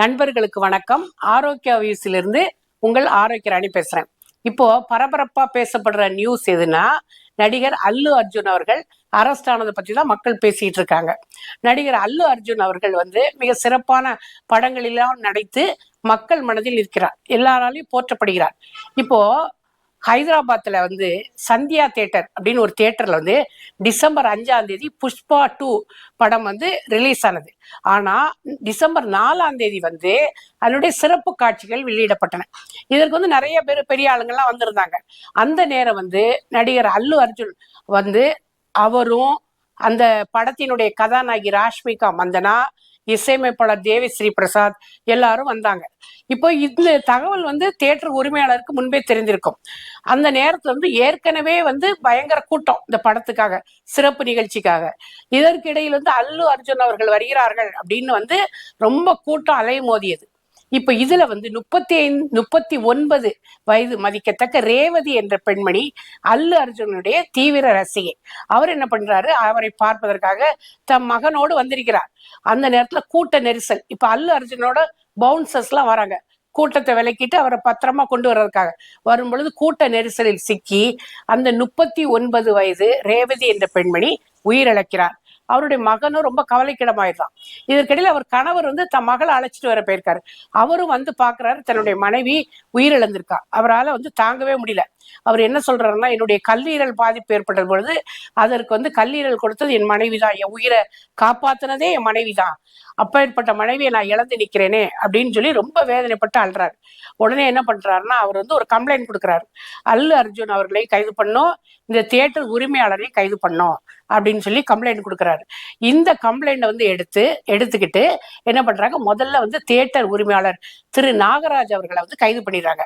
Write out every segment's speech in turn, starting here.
நண்பர்களுக்கு வணக்கம். ஆரோக்கிய வியூஸிலிருந்து உங்கள் ஆரோக்கிய ராணி பேசுறேன். இப்போ பரபரப்பா பேசப்படுற நியூஸ் எதுனா நடிகர் அல்லு அர்ஜுன் அவர்கள் அரெஸ்ட் ஆனதை பற்றி தான் மக்கள் பேசிட்டு இருக்காங்க. நடிகர் அல்லு அர்ஜுன் அவர்கள் வந்து மிக சிறப்பான படங்களெல்லாம் நடித்து மக்கள் மனதில் இருக்கிறார். எல்லாராலையும் போற்றப்படுகிறார். இப்போ ஹைதராபாத்ல வந்து சந்தியா தேட்டர் அப்படின்னு ஒரு தேட்டர்ல வந்து டிசம்பர் அஞ்சாம் தேதி புஷ்பா டூ படம் வந்து ரிலீஸ் ஆனது. ஆனா டிசம்பர் நாலாம் தேதி வந்து அதனுடைய சிறப்பு காட்சிகள் வெளியிடப்பட்டன. இதற்கு வந்து நிறைய பேர் பெரிய ஆளுங்கள்லாம் வந்திருந்தாங்க. அந்த நேரம் வந்து நடிகர் அல்லு அர்ஜுன் வந்து அவரும் அந்த படத்தினுடைய கதாநாயகி ராஷ்மிகா மந்தனா இசையமைப்பாளர் தேவி ஸ்ரீ பிரசாத் எல்லாரும் வந்தாங்க. இப்போ இந்த தகவல் வந்து தேட்டர் உரிமையாளருக்கு முன்பே தெரிஞ்சிருக்கும் அந்த நேரத்துல வந்து ஏற்கனவே வந்து பயங்கர கூட்டம் இந்த படத்துக்காக சிறப்பு நிகழ்ச்சிக்காக. இதற்கிடையில் வந்து அல்லு அர்ஜுன் அவர்கள் வருகிறார்கள் அப்படின்னு வந்து ரொம்ப கூட்டம் அலை மோதியது இப்ப இதுல வந்து முப்பத்தி ஐந்து முப்பத்தி ஒன்பது வயது மதிக்கத்தக்க ரேவதி என்ற பெண்மணி அல்லு அர்ஜுனுடைய தீவிர ரசிகை. அவர் என்ன பண்றாரு? அவரை பார்ப்பதற்காக தம் மகனோடு வந்திருக்கிறார். அந்த நேரத்துல கூட்ட நெரிசல். இப்ப அல்லு அர்ஜுனோட பவுன்சர்ஸ் எல்லாம் வராங்க. கூட்டத்தை விலக்கிட்டு அவரை பத்திரமா கொண்டு வர்றதுக்காக. வரும் பொழுது கூட்ட நெரிசலில் சிக்கி அந்த முப்பத்தி ஒன்பது வயது ரேவதி என்ற பெண்மணி உயிரிழக்கிறார். அவருடைய மகனும் ரொம்ப கவலைக்கிடமாயிடுறான். இதற்கிடையில் அவர் கணவர் வந்து தன் மகளை அழைச்சிட்டு வர போயிருக்காரு. அவரும் வந்து பாக்குறாரு தன்னுடைய மனைவி உயிரிழந்திருக்கா. அவரால் வந்து தாங்கவே முடியல. அவர் என்ன சொல்றாருன்னா என்னுடைய கல்லீரல் பாதிப்பு ஏற்பட்ட பொழுது அதற்கு வந்து கல்லீரல் கொடுத்தது என் மனைவி தான். என் உயிரை காப்பாத்தினதே என் மனைவி தான். அப்பேற்பட்ட மனைவியை நான் இழந்து நிக்கிறேனே அப்படின்னு சொல்லி ரொம்ப வேதனைப்பட்டு அழுறாரு. உடனே என்ன பண்றாருன்னா அவர் வந்து ஒரு கம்ப்ளைண்ட் கொடுக்குறாரு. அல்லு அர்ஜுன் அவர்களை கைது பண்ணோம். இந்த தியேட்டர் உரிமையாளரை கைது பண்ணோம். அப்படின்னு சொல்லி கம்ப்ளைண்ட் கொடுக்குறாரு. இந்த கம்ப்ளைண்ட்டை வந்து எடுத்து எடுத்துக்கிட்டு என்ன பண்றாங்க? முதல்ல வந்து தியேட்டர் உரிமையாளர் திரு நாகராஜ் அவர்களை வந்து கைது பண்ணிடுறாங்க.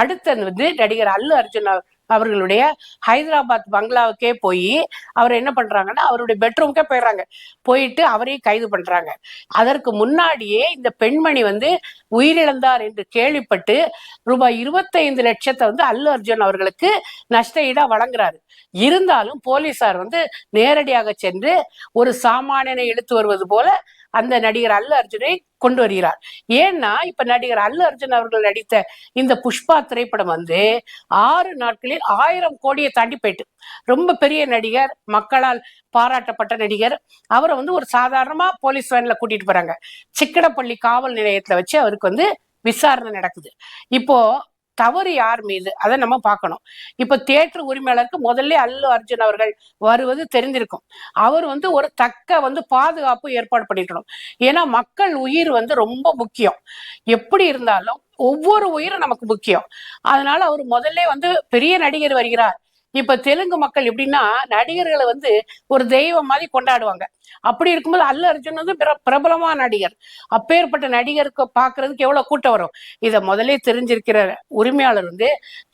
அடுத்தது வந்து நடிகர் அல்லு அர்ஜுன் அவர்களுடைய ஹைதராபாத் பங்களாவுக்கே போய் அவர் என்ன பண்றாங்கன்னா அவருடைய பெட்ரூம்க்கே போயிடுறாங்க. போயிட்டு அவரையும் கைது பண்றாங்க. அதற்கு முன்னாடியே இந்த பெண்மணி வந்து உயிரிழந்தார் என்று கேள்விப்பட்டு ரூபாய் இருபத்தைந்து லட்சத்தை வந்து அல்லு அர்ஜுன் அவர்களுக்கு நஷ்ட ஈடா வழங்குறாரு. இருந்தாலும் போலீசார் வந்து நேரடியாக சென்று ஒரு சாமானியனை இழுத்து வருவது போல அந்த நடிகர் அல்லு அர்ஜுனை கொண்டு வருகிறார். ஏன்னா இப்ப நடிகர் அல்லு அர்ஜுன் அவர்கள் நடித்த இந்த புஷ்பா திரைப்படம் வந்து ஆறு நாட்களில் ஆயிரம் கோடியை தாண்டி போயிட்டு. ரொம்ப பெரிய நடிகர் மக்களால் பாராட்டப்பட்ட நடிகர். அவரை வந்து ஒரு சாதாரணமா போலீஸ் வேன்ல கூட்டிட்டு போறாங்க. சிக்கடப்பள்ளி காவல் நிலையத்துல வச்சு அவருக்கு வந்து விசாரணை நடக்குது. இப்போ தவறு யார் மீது? அதை நம்ம பார்க்கணும். இப்ப தேட்டர் உரிமையாளருக்கு முதல்ல அல்லு அர்ஜுன் அவர்கள் வருவது தெரிந்திருக்கும். அவர் வந்து ஒரு தக்க வந்து பாதுகாப்பு ஏற்பாடு பண்ணிக்கணும் ஏன்னா மக்கள் உயிர் வந்து ரொம்ப முக்கியம். எப்படி இருந்தாலும் ஒவ்வொரு உயிரும் நமக்கு முக்கியம். அதனால அவர் முதல்ல வந்து பெரிய நடிகர் வருகிறார். இப்ப தெலுங்கு மக்கள் எப்படின்னா நடிகர்களை வந்து ஒரு தெய்வம் மாதிரி கொண்டாடுவாங்க. அப்படி இருக்கும்போது அல்லு அர்ஜுன் வந்து பிரபலமான நடிகர். அப்பேற்பட்ட நடிகருக்கு பாக்குறதுக்கு எவ்வளவு கூட்டம் வரும்? இதை முதல்ல தெரிஞ்சிருக்கிற உரிமையாளர் வந்து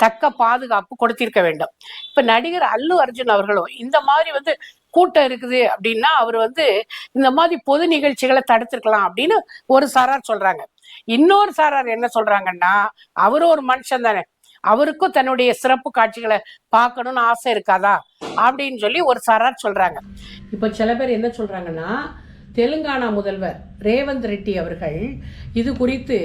தக்க பாதுகாப்பு கொடுத்திருக்க வேண்டும். இப்ப நடிகர் அல்லு அர்ஜுன் அவர்களும் இந்த மாதிரி வந்து கூட்டம் இருக்குது அப்படின்னா அவர் வந்து இந்த மாதிரி பொது நிகழ்ச்சிகளை தடுத்திருக்கலாம் அப்படின்னு ஒரு சாரார் சொல்றாங்க. இன்னொரு சாரார் என்ன சொல்றாங்கன்னா அவரும் ஒரு மனுஷன் தானே. அவருக்கும் தன்னுடைய சிறப்பு காட்சிகளை பார்க்கணும்னு ஆசை இருக்காதா? அப்படின்னு சொல்லி ஒரு சாரார் சொல்றாங்க. இப்போ சில பேர் என்ன சொல்றாங்கன்னா தெலுங்கானா முதல்வர் ரேவந்த் ரெட்டி அவர்கள் இது குறித்து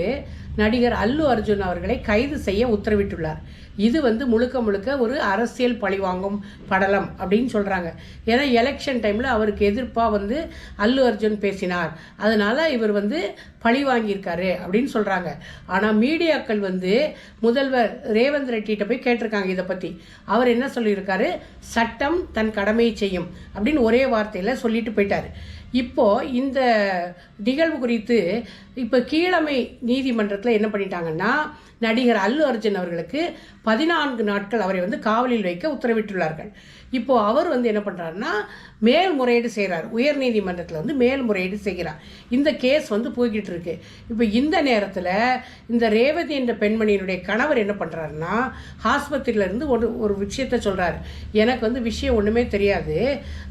நடிகர் அல்லு அர்ஜுன் அவர்களை கைது செய்ய உத்தரவிட்டுள்ளார். இது வந்து முழுக்க முழுக்க ஒரு அரசியல் பழிவாங்கும் படலம் அப்படின்னு சொல்கிறாங்க ஏன்னா எலெக்ஷன் டைமில் அவருக்கு எதிர்ப்பாக வந்து அல்லு அர்ஜுன் பேசினார். அதனால் இவர் வந்து பழி வாங்கியிருக்காரு அப்படின்னு சொல்கிறாங்க ஆனால் மீடியாக்கள் வந்து முதல்வர் ரேவந்த் ரெட்டிகிட்ட போய் கேட்டிருக்காங்க இதை பற்றி அவர் என்ன சொல்லியிருக்காரு? சட்டம் தன் கடமையை செய்யும் அப்படின்னு ஒரே வார்த்தையில் சொல்லிட்டு போயிட்டார். இப்போ இந்த நிகழ்வு குறித்து இப்போ கீழமை நீதிமன்றத்தில் என்ன பண்ணிட்டாங்கன்னா நடிகர் அல்லு அர்ஜுன் அவர்களுக்கு பதினான்கு நாட்கள் அவரை வந்து காவலில் வைக்க உத்தரவிட்டுள்ளார்கள். இப்போது அவர் வந்து என்ன பண்ணுறாருன்னா மேல்முறையீடு செய்கிறார் உயர்நீதிமன்றத்தில் வந்து மேல்முறையீடு செய்கிறார். இந்த கேஸ் வந்து போய்கிட்டு இருக்கு. இப்போ இந்த நேரத்தில் இந்த ரேவதி என்ற பெண்மணியினுடைய கணவர் என்ன பண்ணுறாருன்னா ஹாஸ்பத்திரியிலேருந்து ஒரு ஒரு விஷயத்த சொல்கிறார் எனக்கு வந்து விஷயம் ஒன்றுமே தெரியாது.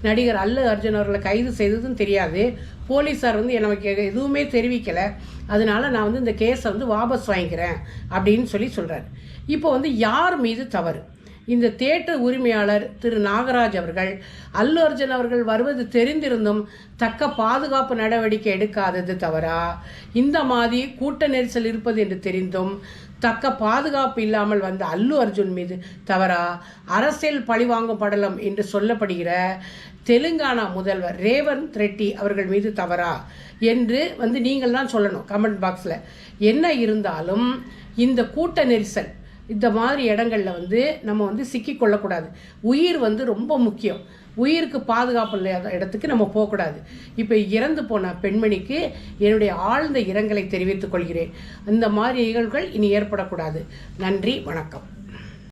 நடிகர் அல்லு அர்ஜுன் அவர்களை கைது செய்ததும் தெரியாது. போலீஸார் வந்து எனக்கு எதுவுமே தெரிவிக்கலை. அதனால நான் வந்து இந்த கேஸை வந்து வாபஸ் வாங்கிக்கிறேன் அப்படின்னு சொல்லி சொல்கிறார் இப்போ வந்து யார் மீது தவறு? இந்த தேட்டர் உரிமையாளர் திரு நாகராஜ் அவர்கள் அல்லு அர்ஜுன் அவர்கள் வருவது தெரிந்திருந்தும் தக்க பாதுகாப்பு நடவடிக்கை எடுக்காதது தவறா? இந்த மாதிரி கூட்ட நெரிசல் இருப்பது என்று தெரிந்தும் தக்க பாதுகாப்பு இல்லாமல் வந்த அல்லு அர்ஜுன் மீது தவறா? அரசியல் பழிவாங்கும் படலம் என்று சொல்லப்படுகிற தெலுங்கானா முதல்வர் ரேவந்த் ரெட்டி அவர்கள் மீது தவறா? என்று வந்து நீங்கள் தான் சொல்லணும் கமெண்ட் பாக்ஸில் என்ன இருந்தாலும் இந்த கூட்ட நெரிசல் இந்த மாதிரி இடங்களில் வந்து நம்ம வந்து சிக்கிக்கொள்ளக்கூடாது உயிர் வந்து ரொம்ப முக்கியம். உயிருக்கு பாதுகாப்பு இல்லாத இடத்துக்கு நம்ம போகக்கூடாது. இப்போ இறந்து போன பெண்மணிக்கு என்னுடைய ஆழ்ந்த இரங்கலை தெரிவித்துக் கொள்கிறேன். இந்த மாதிரி நிகழ்வுகள் இனி ஏற்படக்கூடாது. நன்றி வணக்கம்.